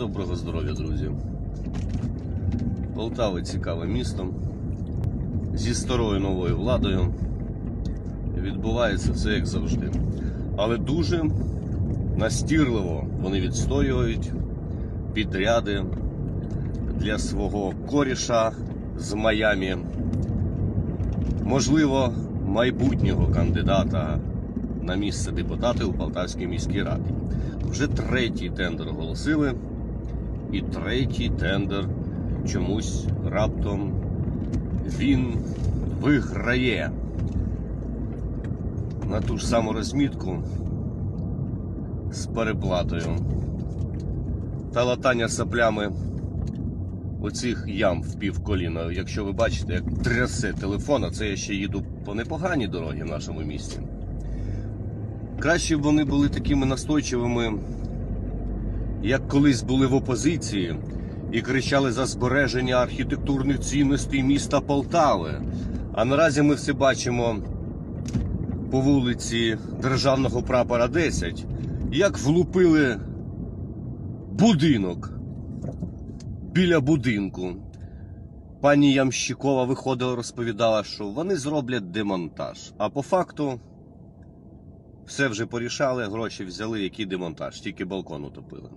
Доброго здоров'я, друзі. Полтава цікаве місто. Зі старою новою владою відбувається все як завжди. Але дуже настірливо вони відстоюють підряди для свого коріша з Майамі. Можливо, майбутнього кандидата на місце депутата у Полтавській міській раді. Вже третій тендер оголосили, і третій тендер чомусь раптом він виграє на ту ж саму розмітку з переплатою та латання саплями оцих ям в півколіна. Якщо ви бачите, як трясе телефон, це я ще їду по непоганій дорогі в нашому місті. Краще б вони були такими настойчивими, як колись були в опозиції і кричали за збереження архітектурних цінностей міста Полтави. А наразі ми все бачимо по вулиці Державного прапора 10, як влупили будинок біля будинку. Пані Ямщикова виходила, розповідала, що вони зроблять демонтаж. А по факту все вже порішали, гроші взяли, який демонтаж, тільки балкон утопили.